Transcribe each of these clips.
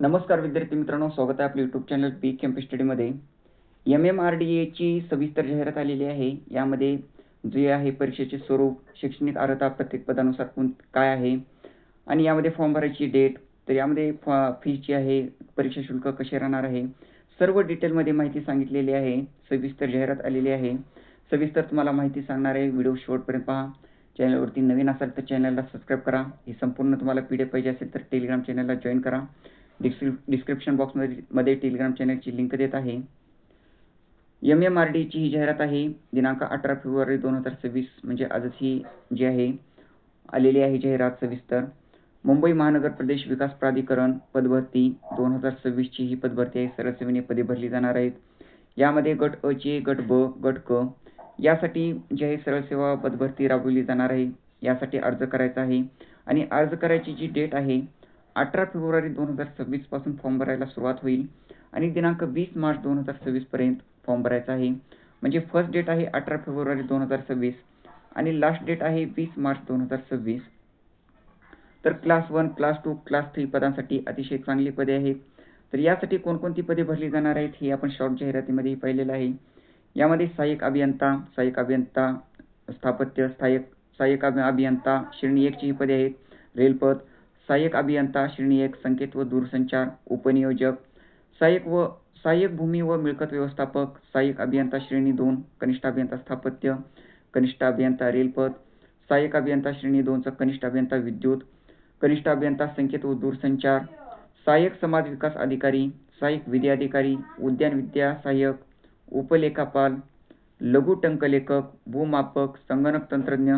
नमस्कार विद्यार्थी मित्रांनो स्वागत आहे आपल्या यूट्यूब चॅनल पी कॅम्प स्टडीमध्ये एम एम आर डी एची सविस्तर जाहिरात आलेली आहे. यामध्ये जे आहे परीक्षेचे स्वरूप शैक्षणिक अर्हता प्रत्येक पदानुसार कोण काय आहे आणि यामध्ये फॉर्म भरायची डेट तर यामध्ये फॉ फीची आहे परीक्षा शुल्क कसे राहणार आहे सर्व डिटेलमध्ये माहिती सांगितलेली आहे सविस्तर जाहिरात आलेली आहे. सविस्तर तुम्हाला माहिती सांगणार आहे व्हिडिओ शेवटपर्यंत पहा. चॅनलवरती नवीन असाल तर चॅनलला सबस्क्राईब करा. ही संपूर्ण तुम्हाला पी डी एफ पाहिजे असेल तर टेलिग्राम चॅनलला जॉईन करा. डिस्क्रिप डिस्क्रिप्शन बॉक्समध्ये मध्ये टेलिग्राम चॅनलची लिंक देत आहे. एम एम आर डीची ही जाहिरात आहे. दिनांक अठरा फेब्रुवारी दोन हजार सव्वीस म्हणजे आजच ही जी आहे आलेली आहे जाहिरात सविस्तर. मुंबई महानगर प्रदेश विकास प्राधिकरण पदभरती दोन हजार सव्वीसची ही पदभरती आहे. सरळ पदे भरली जाणार आहेत. यामध्ये गट अ चे गट ब गट क. यासाठी जी आहे सरळ सेवा पदभरती राबवली जाणार आहे. यासाठी अर्ज करायचा आहे. आणि अर्ज करायची जी डेट आहे अठरा फेब्रुवारी दोन हजार सव्वीसपासून फॉर्म भरायला सुरुवात होईल आणि दिनांक वीस मार्च दोन हजार सव्वीस पर्यंत फॉर्म भरायचा आहे. म्हणजे फर्स्ट डेट आहे अठरा फेब्रुवारी दोन हजार सव्वीस आणि लास्ट डेट आहे वीस मार्च दोन हजार सव्वीस. तर class one class two class three पदांसाठी अतिशय चांगली पदे आहेत. तर यासाठी कोणकोणती पदे भरली जाणार आहेत हे आपण शॉर्ट जाहिरातीमध्ये पाहिलेलं आहे. यामध्ये सहाय्यक अभियंता सहाय्यक अभियंता स्थापत्य सहाय्यक सहाय्यक अभियंता श्रेणी एकची ही पदे आहेत. रेलपद सहाय्यक अभियंता श्रेणी एक संकेत व दूरसंचार उपनियोजक सहाय्यक व सहाय्यक भूमी व मिळकत व्यवस्थापक सहाय्यक अभियंता श्रेणी दोन कनिष्ठ अभियंता स्थापत्य कनिष्ठ अभियंता रेलपथ सहाय्यक अभियंता श्रेणी दोनचा कनिष्ठ अभियंता विद्युत कनिष्ठ अभियंता संकेत व दूरसंचार सहाय्यक समाज विकास अधिकारी सहाय्यक विधी अधिकारी उद्यान विद्या सहाय्यक उपलेखापाल लघु टंकलेखक भूमापक संगणक तंत्रज्ञ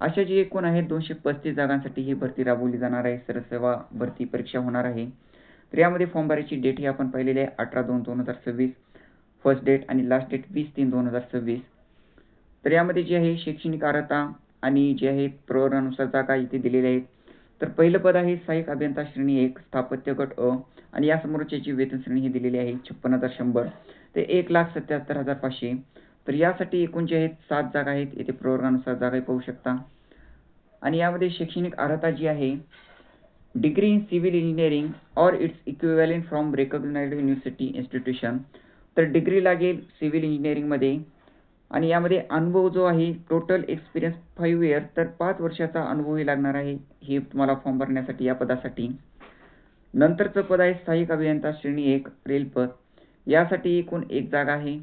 अशा जी एकूण आहेत दोनशे पस्तीस जागांसाठी ही भरती राबवली जाणार आहे. सरसेवा भरती परीक्षा होणार आहे. तर यामध्ये फॉर्म भरायची डेट ही आपण पाहिलेली आहे अठरा दोन दोन हजार सव्वीस. फर्स्ट डेट आणि लास्ट डेट वीस तीन दोन हजार सव्वीस. तर यामध्ये जे आहे शैक्षणिक अर्हता आणि जे आहे प्रवरणानुसार जागा इथे दिलेल्या आहेत. तर पहिलं पद आहे सहाय्यक अभियंता श्रेणी एक स्थापत्य गट अ आणि यासमोरच्याची वेतन श्रेणी ही दिलेली आहे छप्पन हजार शंभर. ते एक लाख सत्याहत्तर हजार पाचशे. तर यासाठी एकूण जे आहेत सात जागा आहेत. येथे प्रवर्गानुसार जागा पाहू शकता. आणि यामध्ये शैक्षणिक अर्हता जी आहे degree in civil engineering or its equivalent from recognised university institution तर डिग्री लागेल सिव्हिल इंजिनिअरिंगमध्ये आणि यामध्ये अनुभव जो आहे टोटल एक्सपिरियन्स फाईव्ह इयर तर पाच वर्षाचा अनुभवही लागणार आहे हे तुम्हाला फॉर्म भरण्यासाठी या पदासाठी. नंतरचं पद आहे सहाय्यक अभियंता श्रेणी एक रेलपद यासाठी एकूण एक जागा आहे.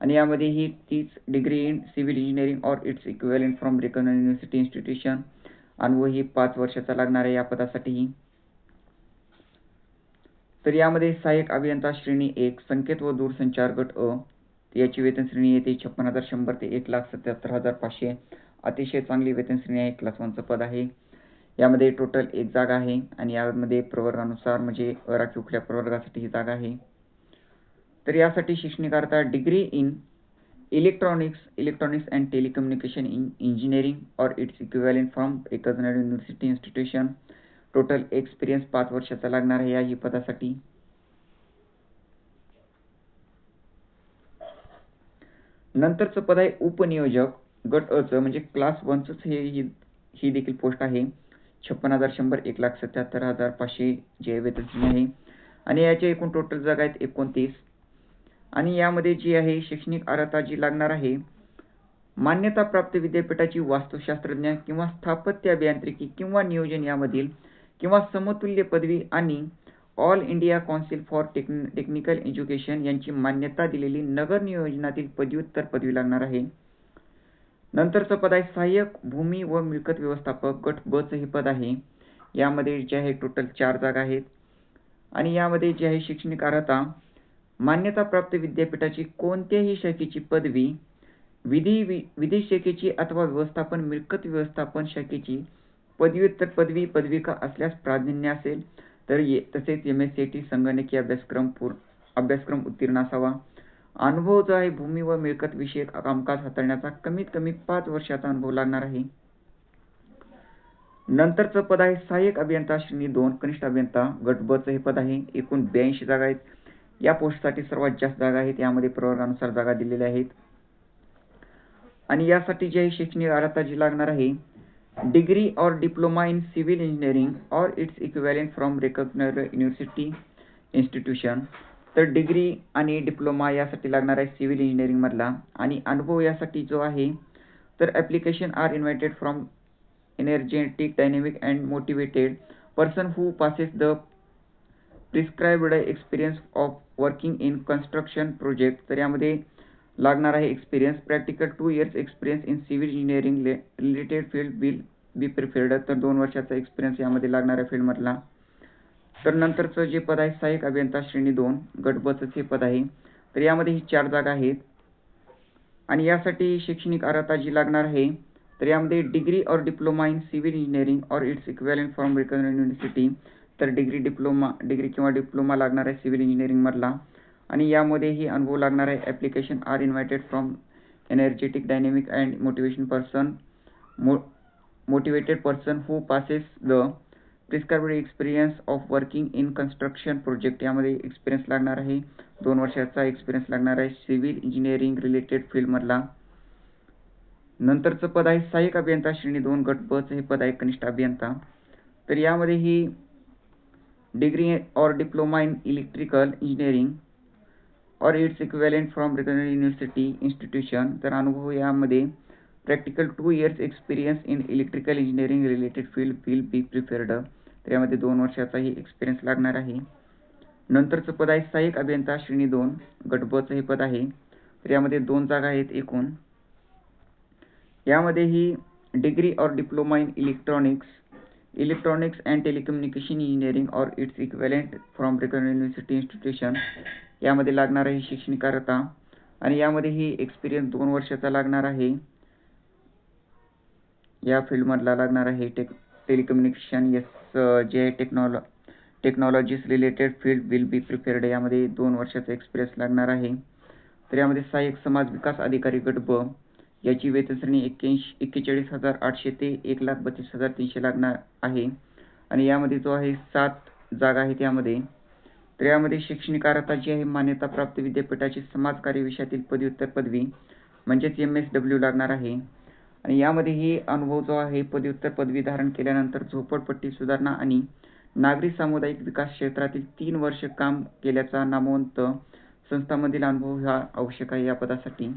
आणि यामध्ये ही तीच degree in civil engineering or its equivalent from recognise university institution अनुभव ही पाच वर्षाचा लागणार आहे या पदासाठीही. तर यामध्ये सहाय्यक अभियंता श्रेणी एक संकेत व दूरसंचार गट अ. याची वेतन श्रेणी येते छप्पन हजार शंभर ते एक लाख सत्याहत्तर हजार पाचशे. अतिशय चांगली वेतन श्रेणी आहे क्लास वनचं पद आहे. यामध्ये टोटल एक जागा आहे आणि यामध्ये प्रवर्गानुसार म्हणजे राखीव खुल्या प्रवर्गासाठी ही जागा आहे. तर यासाठी शैक्षणिक degree in electronics electronics and telecommunication in engineering or its equivalent from recognise university institution total experience पाच वर्षाचा लागणार आहे या ही पदासाठी नंतरचं पद आहे उपनियोजक. गट अच म्हणजे क्लास वनचंच हे ही ही देखील पोस्ट आहे. छप्पन हजार शंभर एक लाख सत्याहत्तर हजार पाचशे जे वेतन आहे. आणि याचे एकूण टोटल जागा आहेत एकोणतीस. आणि यामध्ये जी आहे शैक्षणिक अर्हता जी लागणार आहे मान्यताप्राप्त विद्यापीठाची वास्तुशास्त्रज्ञ किंवा स्थापत्य अभियांत्रिकी किंवा नियोजन यामधील किंवा समतुल्य पदवी आणि ऑल इंडिया कौन्सिल फॉर टेक्न टेक्निकल एज्युकेशन यांची मान्यता दिलेली नगर नियोजनातील पदव्युत्तर पदवी लागणार आहे. नंतरचं पद आहे सहाय्यक भूमी व मिळकत व्यवस्थापक गट ब हे पद आहे. यामध्ये जे आहे टोटल चार जागा आहेत. आणि यामध्ये जे आहे शैक्षणिक अर्हता मान्यताप्राप्त विद्यापीठाची कोणत्याही शाखेची पदवी विधी विधी शाखेची अथवा व्यवस्थापन मिळकत व्यवस्थापन शाखेची पदव्युत्तर पदवी पदविका असल्यास प्राधान्य असेल तर ये तसेच एम एस सी टी संगणकीय अभ्यासक्रम पूर्ण अभ्यासक्रम उत्तीर्ण असावा. अनुभव जो आहे भूमी व मिळकत विषयक कामकाज हाताळण्याचा कमीत कमी पाच वर्षाचा अनुभव लागणार आहे. नंतरचं पद आहे सहाय्यक अभियंता श्रेणी दोन कनिष्ठ अभियंता गट हे पद आहे. एकूण ब्याऐंशी जागा आहेत. या पोस्टसाठी सर्वात जास्त जागा आहेत. यामध्ये प्रवर्गानुसार जागा दिलेल्या आहेत. आणि यासाठी जे शैक्षणिक अर्हता जी लागणार आहे डिग्री और डिप्लोमा इन सिव्हिल इंजिनिअरिंग और its equivalent from recognised university institution. तर डिग्री आणि डिप्लोमा यासाठी लागणार आहे सिव्हिल इंजिनिअरिंगमधला आणि अनुभव यासाठी जो आहे तर application are invited from energetic dynamic and motivated person who passes the prescribed experience of working in construction project तर यामध्ये लागणार आहे experience practical two years experience in civil engineering related field will be preferred तर दोन वर्षाचा experience यामध्ये लागणाऱ्या फील्डमधला. तर नंतरचं जे पद आहे सहाय्यक अभियंता श्रेणी दोन गटबचच हे पद आहे. तर यामध्ये ही चार जागा आहेत. आणि यासाठी शैक्षणिक अर्हता जी लागणार आहे तर यामध्ये डिग्री और डिप्लोमा इन सिव्हिल इंजिनिअरिंग और its equal from recognise university तर डिग्री डिप्लोमा डिग्री किंवा डिप्लोमा लागणार आहे सिव्हिल इंजिनिअरिंगमधला आणि यामध्येही अनुभव लागणार आहे application are invited from energetic dynamic and motivation person mo motivated person who passes the prescribed experience of working in construction project यामध्ये एक्सपिरियन्स लागणार आहे. दोन वर्षाचा एक्सपिरियन्स लागणार आहे सिव्हिल इंजिनिअरिंग रिलेटेड फील्डमधला नंतरचं पद आहे सहाय्यक अभियंता श्रेणी दोन गट बचं हे पद आहे कनिष्ठ अभियंता. तर यामध्ये ही डिग्री और डिप्लोमा इन इलेक्ट्रिकल इंजिनिअरिंग और its equivalent from recognise university institution तर अनुभव यामध्ये practical two years experience in electrical engineering related field will be preferred तर यामध्ये दोन वर्षाचाही एक्सपिरियन्स लागणार आहे. नंतरचं पद आहे सहाय्यक अभियंता श्रेणी दोन. गटबचं हे पद आहे. तर यामध्ये दोन जागा आहेत एकूण. यामध्ये ही डिग्री और diploma in electronics electronics and telecommunication engineering or its equivalent from recognise university institution यामध्ये लागणार आहे शैक्षणिक अर्हता आणि यामध्ये ही एक्सपिरियन्स दोन वर्षाचा लागणार आहे. या फील्डमधला लागणार आहे tech telecommunication S J techno technologies related field will be prepared यामध्ये दोन वर्षाचा एक्सपिरियन्स लागणार आहे. तर यामध्ये सहाय्यक समाज विकास अधिकारी गट ब याची वेतनश्रेणी एक्क्याऐंशी एक्केचाळीस हजार आठशे ते एक लाख बत्तीस हजार तीनशे लागणार आहे. आणि यामध्ये जो आहे सात जागा आहे त्यामध्ये तर यामध्ये शैक्षणिक अर्हता जी आहे मान्यताप्राप्त विद्यापीठाची समाजकार्य विषयातील पदव्युत्तर पदवी म्हणजेच एम एस डब्ल्यू लागणार आहे. आणि यामध्ये ही अनुभव जो आहे पदव्युत्तर पदवी धारण केल्यानंतर झोपडपट्टी सुधारणा आणि नागरी सामुदायिक विकास क्षेत्रातील तीन वर्ष काम केल्याचा नामवंत संस्थांमधील अनुभव हा आवश्यक आहे या पदासाठी.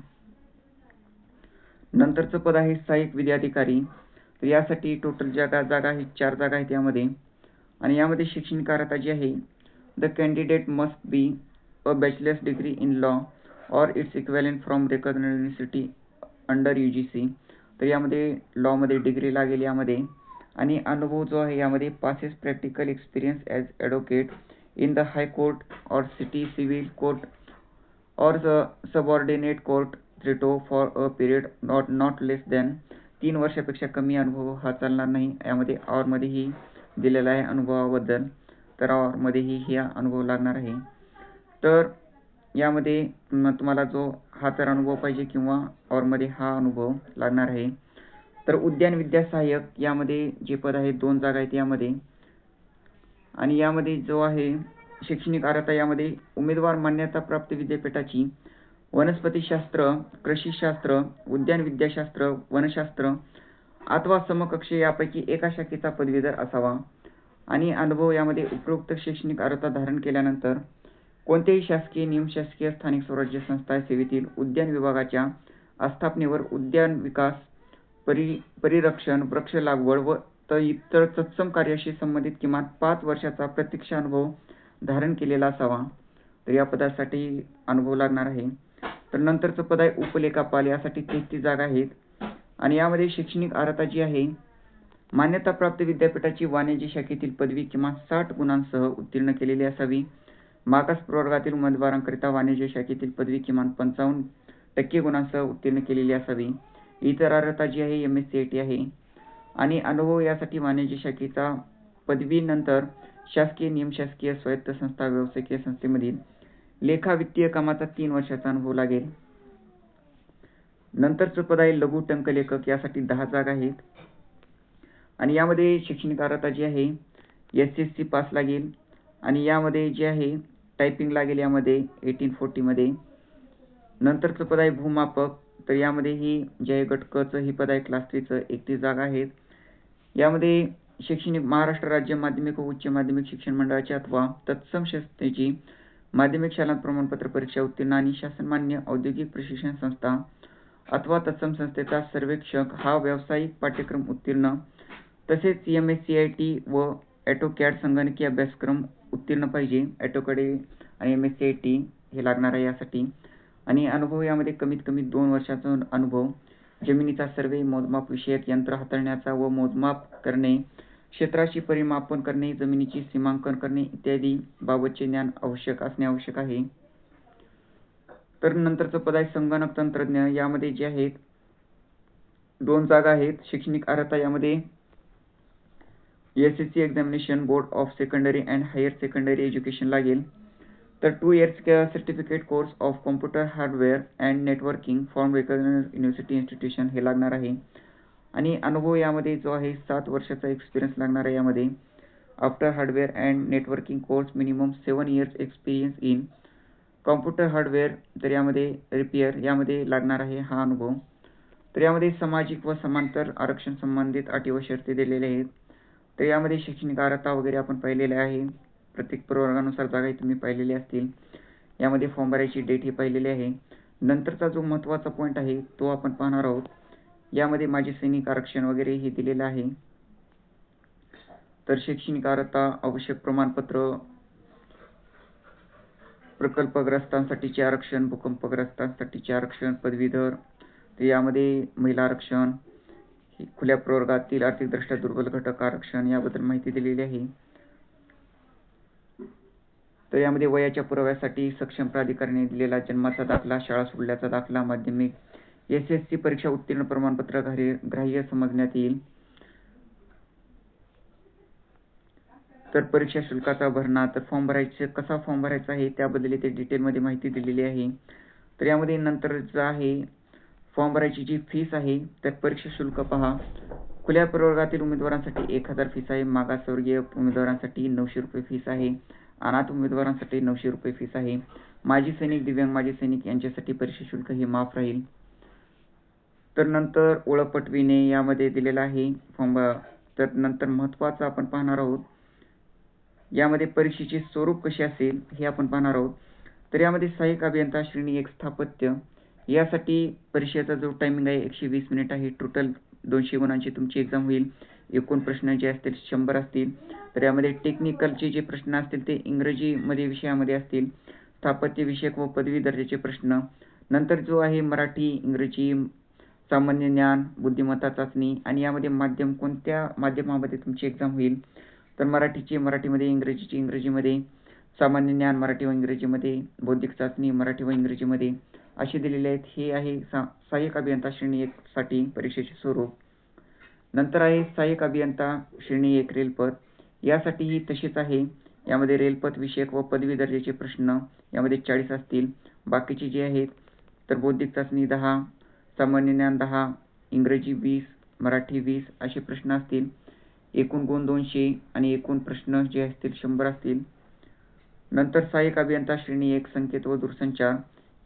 नंतरचं पद आहे सहाय्यक विद्याधिकारी. तर यासाठी टोटल जागा जागा आहेत चार जागा आहेत यामध्ये. आणि यामध्ये शैक्षणिक अर्हता जी आहे the candidate must be a bachelor's degree in law or its equivalent from record university under U G C तर यामध्ये लॉमध्ये डिग्री लागेल यामध्ये. आणि अनुभव जो आहे यामध्ये passes practical experience as advocate in the high court और सिटी सिव्हिल कोर्ट और subordinate court straight for a period not not less than तीन वर्षापेक्षा कमी अनुभव हा चालणार नाही. यामध्ये ऑरमध्येही दिलेला आहे अनुभवाबद्दल तर ऑरमध्येही ही अनुभव लागणार आहे. तर यामध्ये तुम्हाला जो हा तर अनुभव पाहिजे किंवा ऑरमध्ये हा अनुभव लागणार आहे. तर उद्यान विद्या सहाय्यक यामध्ये जे पद आहे दोन जागा आहेत यामध्ये. आणि यामध्ये जो आहे शैक्षणिक अर्हता यामध्ये उमेदवार मान्यता प्राप्त विद्यापीठाची वनस्पतीशास्त्र कृषीशास्त्र उद्यान विद्याशास्त्र वनशास्त्र अथवा समकक्ष यापैकी एका शाखेचा पदवीधर असावा. आणि अनुभव यामध्ये उपरोक्त शैक्षणिक अर्हता धारण केल्यानंतर कोणत्याही शासकीय निमशासकीय स्थानिक स्वराज्य संस्था सेवेतील उद्यान विभागाच्या आस्थापनेवर उद्यान विकास परि परिरक्षण वृक्ष लागवड व इतर तत्सम कार्याशी संबंधित किमान पाच वर्षाचा प्रत्यक्ष अनुभव धारण केलेला असावा. तर या पदासाठी अनुभव लागणार आहे. तर नंतरचं पद आहे उपलेखापाल यासाठी तेहतीस जागा आहेत. आणि यामध्ये शैक्षणिक अर्हता जी आहे मान्यताप्राप्त विद्यापीठाची वाणिज्य शाखेतील पदवी किमान साठ गुणांसह उत्तीर्ण केलेली असावी. मागास प्रवर्गातील उमेदवारांकरिता वाणिज्य शाखेतील पदवी किमान पंचावन्न टक्के गुणांसह उत्तीर्ण केलेली असावी. इतर अर्हता जी आहे M S C I T आहे. आणि अनुभव यासाठी वाणिज्य शाखेचा पदवीनंतर शासकीय निमशासकीय स्वायत्त संस्था व्यावसायिक संस्थेमधील लेखा वित्तीय कामाचा तीन वर्षाचा अनुभव लागेल. नंतरचं पद आहे लघु टंक लेखक यासाठी दहा जागा आहेत. आणि यामध्ये शैक्षणिक अर्हता जी आहे एस एस सी पास लागेल. आणि यामध्ये जे आहे टायपिंग लागेल यामध्ये एटीन फोर्टीमध्ये नंतरचं पद आहे भूमापक तर यामध्ये ही जे आहे गट ही पद आहे क्लास थ्रीचं एकतीस जागा आहेत. यामध्ये शैक्षणिक महाराष्ट्र राज्य माध्यमिक व उच्च माध्यमिक शिक्षण मंडळाची अथवा तत्सम संस्थेची माध्यमिक शाळा प्रमाणपत्र परीक्षा उत्तीर्ण आणि शासनमान्य औद्योगिक प्रशिक्षण संस्था अथवा तत्सम संस्थेचा सर्वेक्षक हा व्यावसायिक पाठ्यक्रम उत्तीर्ण. तसेच M S C I T व ॲटोकॅड संगणकीय अभ्यासक्रम उत्तीर्ण पाहिजे. ॲटोकडे आणि M S C I T हे लागणार आहे यासाठी. आणि अनुभव यामध्ये कमीत कमी दोन वर्षाचा अनुभव. जमिनीचा सर्वे मोजमाप विषयक यंत्र हाताळण्याचा व मोजमाप करणे क्षेत्राची परिमापन करणे जमिनीची सीमांकन करणे इत्यादी बाबतचे ज्ञान आवश्यक असणे आवश्यक आहे. तर नंतरचं पद आहे संगणक तंत्रज्ञ. यामध्ये जे आहेत दोन जागा आहेत. शैक्षणिक अर्हता यामध्ये S S C examination board of secondary and higher secondary education लागेल. तर two years certificate course of computer hardware and networking form recognise university institution हे लागणार आहे. आणि अनुभव यामध्ये जो आहे सात वर्षाचा एक्सपिरियन्स लागणार आहे यामध्ये. After hardware and networking course minimum seven years experience in computer hardware तर यामध्ये रिपेअर यामध्ये लागणार आहे हा अनुभव. तर यामध्ये सामाजिक व समांतर आरक्षण संबंधित अटी व शर्ती दिलेल्या आहेत. तर यामध्ये शैक्षणिक अर्हता वगैरे आपण पाहिलेले आहे. प्रत्येक प्रवर्गानुसार जागाही तुम्ही पाहिलेली असतील. यामध्ये फॉर्म भरायची डेट ही पाहिलेली आहे. नंतरचा जो महत्त्वाचा पॉईंट आहे तो आपण पाहणार आहोत. यामध्ये माजी सैनिक आरक्षण वगैरे हे दिलेलं आहे. तर शैक्षणिक अर्हता आवश्यक प्रमाणपत्र प्रकल्पग्रस्तांसाठीचे आरक्षण भूकंपग्रस्तांसाठीचे आरक्षण पदवीधर तर यामध्ये महिला आरक्षण खुल्या प्रवर्गातील आर्थिकदृष्ट्या दुर्बल घटक आरक्षण याबद्दल माहिती दिलेली आहे. तर यामध्ये वयाच्या पुराव्यासाठी सक्षम प्राधिकाऱ्याने दिलेला जन्माचा दाखला शाळा सोडल्याचा दाखला माध्यमिक एस एस सी परीक्षा उत्तीर्ण प्रमाणपत्र ग्राह्य समजण्यात येईल. तर परीक्षा शुल्काचा भरणा तर फॉर्म भरायचे कसा फॉर्म भरायचा आहे त्याबद्दल इथे डिटेलमध्ये माहिती दिलेली आहे. तर यामध्ये नंतर आहे फॉर्म भरायची जी फीस आहे तर परीक्षा शुल्क पहा. खुल्या प्रवर्गातील उमेदवारांसाठी एक हजार फीस आहे मागासवर्गीय उमेदवारांसाठी नऊशे रुपये फीस आहे अनाथ उमेदवारांसाठी नऊशे रुपये फीस आहे. माजी सैनिक दिव्यांग माजी सैनिक यांच्यासाठी परीक्षा शुल्क हे माफ राहील. तर नंतर ओळख पटविणे यामध्ये दिलेला आहे फॉर्म तर नंतर महत्त्वाचं आपण पाहणार आहोत. यामध्ये परीक्षेचे स्वरूप कसे असेल हे आपण पाहणार आहोत. तर यामध्ये सहाय्यक अभियंता श्रेणी एक स्थापत्य. यासाठी परीक्षेचा जो टायमिंग आहे एकशे वीस मिनिट आहे. टोटल दोनशे गुणांची तुमची एक्झाम होईल. एकूण प्रश्न जे असतील शंभर असतील. तर यामध्ये टेक्निकलचे जे प्रश्न असतील ते इंग्रजीमध्ये विषयामध्ये असतील. स्थापत्य विषयक व पदवी दर्जाचे प्रश्न. नंतर जो आहे मराठी इंग्रजी सामान्य ज्ञान बुद्धिमत्ता चाचणी आणि यामध्ये माध्यम कोणत्या माध्यमामध्ये तुमची एक्झाम होईल? तर मराठीची मराठीमध्ये इंग्रजीची इंग्रजीमध्ये सामान्य ज्ञान मराठी व इंग्रजीमध्ये बौद्धिक चाचणी मराठी व इंग्रजीमध्ये असे दिलेले आहेत. हे आहे सा सहाय्यक अभियंता श्रेणी एक साठी परीक्षेचे स्वरूप. नंतर आहे सहाय्यक अभियंता श्रेणी एक रेलपद यासाठीही तशीच आहे. यामध्ये रेलपथ विषयक व पदवी दर्जाचे प्रश्न यामध्ये चाळीस असतील. बाकीचे जे आहेत तर बौद्धिक चाचणी दहा सामान्य ज्ञान दहा इंग्रजी वीस मराठी वीस असे प्रश्न असतील. एकूण गुण दोनशे आणि एकूण प्रश्न जे असतील शंभर असतील. नंतर सहाय्यक अभियंता श्रेणी एक संकेत व दूरसंचार.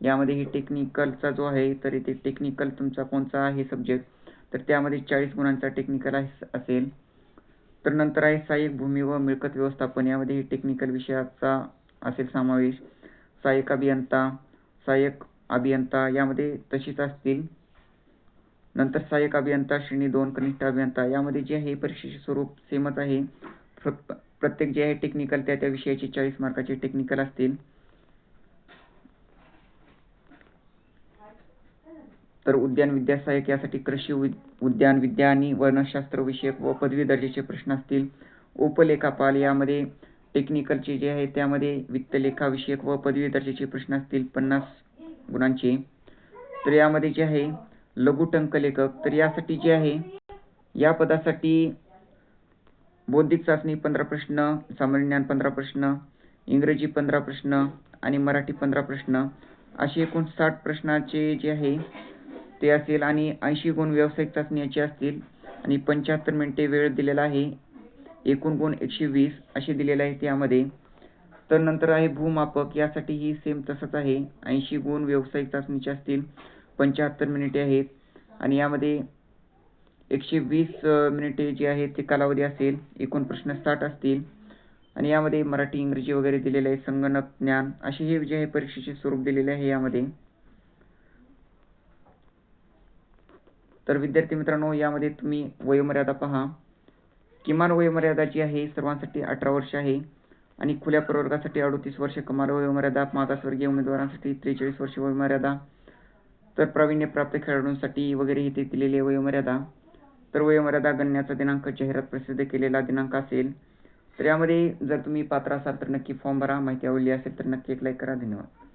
यामध्ये ही टेक्निकलचा जो आहे तर इथे टेक्निकल तुमचा कोणता आहे सब्जेक्ट तर त्यामध्ये चाळीस गुणांचा टेक्निकल आहे असेल. तर नंतर आहे सहाय्यक भूमी व मिळकत व्यवस्थापन. यामध्ये ही टेक्निकल विषयाचा असेल समावेश. सहाय्यक अभियंता सहाय्यक अभियंता यामध्ये तशीच असतील. नंतर सहाय्यक अभियंता श्रेणी दोन कनिष्ठ अभियंता यामध्ये जे आहे परीक्षेचे स्वरूप सेमच आहे. प्रत्येक जे आहे टेक्निकल त्या त्या विषयाचे चाळीस मार्काचे टेक्निकल असतील. तर उद्यान विद्या सहाय्यक यासाठी कृषी उद्यान विद्या आणि वनशास्त्र विषयक व पदवी दर्जाचे प्रश्न असतील. उपलेखापाल यामध्ये टेक्निकलचे जे आहे त्यामध्ये वित्तलेखा विषयक व पदवी दर्जाचे प्रश्न असतील पन्नास गुणांचे. तर यामध्ये जे आहे लघुटंक लेखक. तर यासाठी जे आहे या पदासाठी बौद्धिक चाचणी पंधरा प्रश्न सामान्य ज्ञान पंधरा प्रश्न इंग्रजी पंधरा प्रश्न आणि मराठी पंधरा प्रश्न असे एकूण साठ प्रश्नाचे जे आहे ते असेल आणि ऐंशी गुण व्यावसायिक चाचणी याचे असतील आणि पंच्याहत्तर मिनिटे वेळ दिलेला आहे. एकूण गुण एकशे वीस असे दिलेले आहे त्यामध्ये तर नंतर आहे भूमापक. यासाठीही सेम तसंच आहे. ऐंशी गुण व्यावसायिक चाचणीचे असतील. पंच्याहत्तर मिनिटे आहेत. आणि यामध्ये एकशे वीस मिनिटे जी आहेत ती कालावधी असेल एकूण प्रश्न साठ असतील. आणि यामध्ये मराठी इंग्रजी वगैरे दिलेले आहे संगणक ज्ञान असे हे जे आहे परीक्षेचे स्वरूप दिलेले आहे यामध्ये. तर विद्यार्थी मित्रांनो यामध्ये तुम्ही वयोमर्यादा पहा. किमान वयोमर्यादा जी आहे सर्वांसाठी अठरा वर्ष आहे. आणि खुल्या प्रवर्गासाठी अडतीस वर्ष कमाल वयोमर्यादा मागासवर्गीय उमेदवारांसाठी त्रेचाळीस वर्ष वयोमर्यादा. तर प्रावीण्यप्राप्त खेळाडूंसाठी वगैरे इथे दिलेली वयोमर्यादा तर वयोमर्यादा गणण्याचा दिनांक जाहिरात प्रसिद्ध केलेला दिनांक असेल तर यामध्ये जर तुम्ही पात्र असाल तर नक्की फॉर्म भरा. माहिती आवडली असेल तर नक्की एक लाईक करा. धन्यवाद.